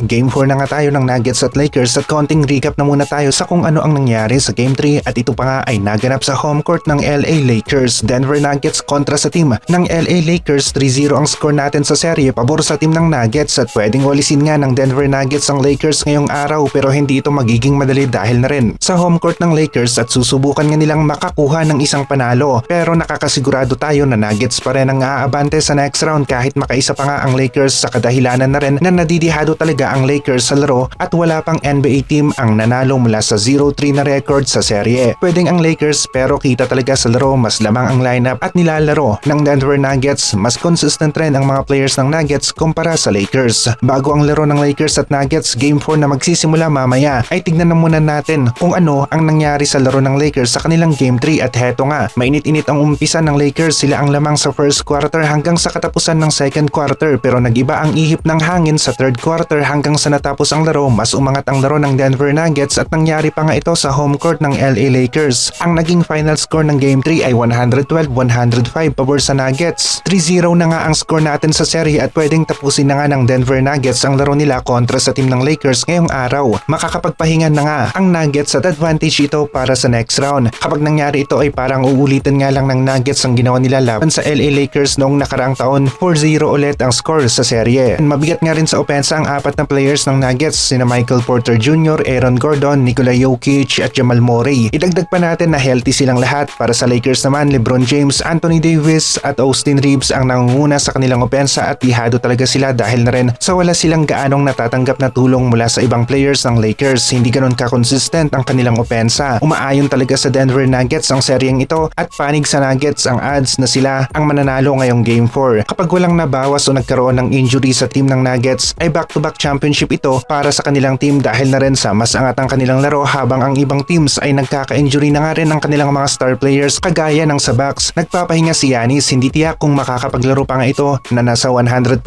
Game 4 na nga tayo ng Nuggets at Lakers at konting recap na muna tayo sa kung ano ang nangyari sa Game 3 at ito pa nga ay naganap sa home court ng LA Lakers. Denver Nuggets kontra sa team ng LA Lakers. 3-0 ang score natin sa serye. Pabor sa team ng Nuggets at pwedeng walisin nga ng Denver Nuggets ang Lakers ngayong araw pero hindi ito magiging madali dahil na rin sa home court ng Lakers at susubukan nga nilang makakuha ng isang panalo. Pero nakakasigurado tayo na Nuggets pa rin ang aabante sa next round kahit makaisa pa nga ang Lakers sa kadahilanan na rin na nadidihado talaga ang Lakers sa laro at wala pang NBA team ang nanalo mula sa 0-3 na record sa serye. Pwedeng ang Lakers pero kita talaga sa laro mas lamang ang lineup at nilalaro ng Denver Nuggets. Mas consistent rin ang mga players ng Nuggets kumpara sa Lakers. Bago ang laro ng Lakers at Nuggets Game 4 na magsisimula mamaya ay tignan na muna natin kung ano ang nangyari sa laro ng Lakers sa kanilang Game 3 at heto nga mainit-init ang umpisa ng Lakers sila ang lamang sa first quarter hanggang sa katapusan ng second quarter pero nagiba ang ihip ng hangin sa third quarter hanggang sa natapos ang laro mas umangat ang laro ng Denver Nuggets at nangyari pa nga ito sa home court ng LA Lakers. Ang naging final score ng Game 3 ay 112-105 pabor sa Nuggets. 3-0 na nga ang score natin sa serye at pwedeng tapusin na nga ng Denver Nuggets ang laro nila kontra sa team ng Lakers ngayong araw. Makakapagpahinga na nga ang Nuggets at advantage ito para sa next round. Kapag nangyari ito ay parang uulitin nga lang ng Nuggets ang ginawa nila laban sa LA Lakers noong nakaraang taon 4-0 ulit ang score sa serye. Mabigat nga rin sa opensa ang apat na players ng Nuggets sina Michael Porter Jr., Aaron Gordon, Nikola Jokic at Jamal Murray. Idagdag pa natin na healthy silang lahat. Para sa Lakers naman, LeBron James, Anthony Davis at Austin Reeves ang nangunguna sa kanilang opensa at dihado talaga sila dahil na rin sa wala silang gaanong natatanggap na tulong mula sa ibang players ng Lakers. Hindi ganun ka-consistent ang kanilang opensa. Umaayon talaga sa Denver Nuggets ang seryeng ito at panig sa Nuggets ang odds na sila ang mananalo ngayong Game 4. Kapag walang nabawas o nagkaroon ng injury sa team ng Nuggets ay back-to-back championship ito para sa kanilang team dahil na rin sa mas angat ang kanilang laro habang ang ibang teams ay nagkaka-injury na nga rin ang kanilang mga star players kagaya ng sa Bucks. Nagpapahinga si Yanis hindi tiyak kung makakapaglaro pa nga ito na nasa 100%.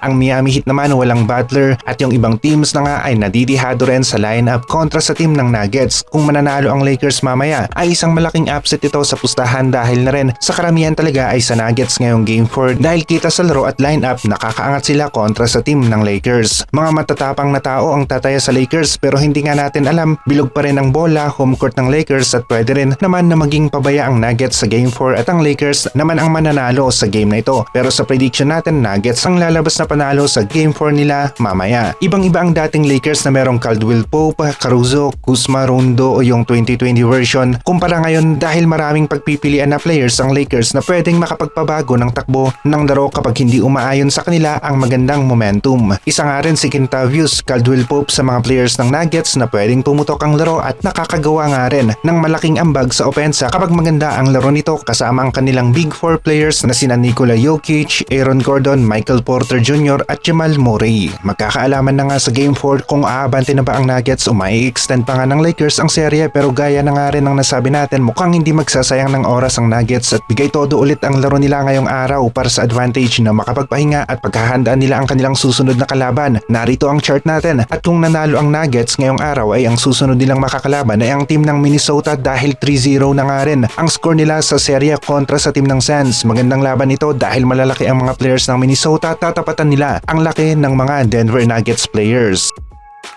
Ang Miami Heat naman walang Butler at yung ibang teams na nga ay nadidihado rin sa lineup kontra sa team ng Nuggets. Kung mananalo ang Lakers mamaya ay isang malaking upset ito sa pustahan dahil na rin sa karamihan talaga ay sa Nuggets ngayong Game 4 dahil kita sa laro at lineup nakakaangat sila kontra sa team ng Lakers. Mga matatapang na tao ang tataya sa Lakers pero hindi nga natin alam bilog pa rin ang bola home court ng Lakers at pwede rin naman na maging pabaya ang Nuggets sa Game 4 at ang Lakers naman ang mananalo sa game na ito. Pero sa prediction natin Nuggets ang lalabas na panalo sa Game 4 nila mamaya. Ibang-iba ang dating Lakers na merong Caldwell Pope, Caruso, Kuzma, Rondo o yung 2020 version kumpara ngayon dahil maraming pagpipilian na players ang Lakers na pwedeng makapagpabago ng takbo ng laro kapag hindi umaayon sa kanila ang magandang momentum. Isa nga rin si Kentavius Caldwell Pope sa mga players ng Nuggets na pwedeng pumutok ang laro at nakakagawa nga rin ng malaking ambag sa opensa kapag maganda ang laro nito kasama ang kanilang big four players na sina Nikola Jokic, Aaron Gordon, Michael Porter Jr. at Jamal Murray. Magkakaalaman na nga sa Game 4 kung aabante na ba ang Nuggets o mai extend pa nga ng Lakers ang serye pero gaya na nga rin ang nasabi natin mukhang hindi magsasayang ng oras ang Nuggets at bigay todo ulit ang laro nila ngayong araw para sa advantage na makapagpahinga at paghahandaan nila ang kanilang susunod na kalaban. Narito ang chart natin at kung nanalo ang Nuggets ngayong araw ay ang susunod nilang makakalaban ay ang team ng Minnesota dahil 3-0 na nga rin ang score nila sa serye kontra sa team ng Suns. Magandang laban ito dahil malalaki ang mga players ng Minnesota at tatapatan nila ang laki ng mga Denver Nuggets players.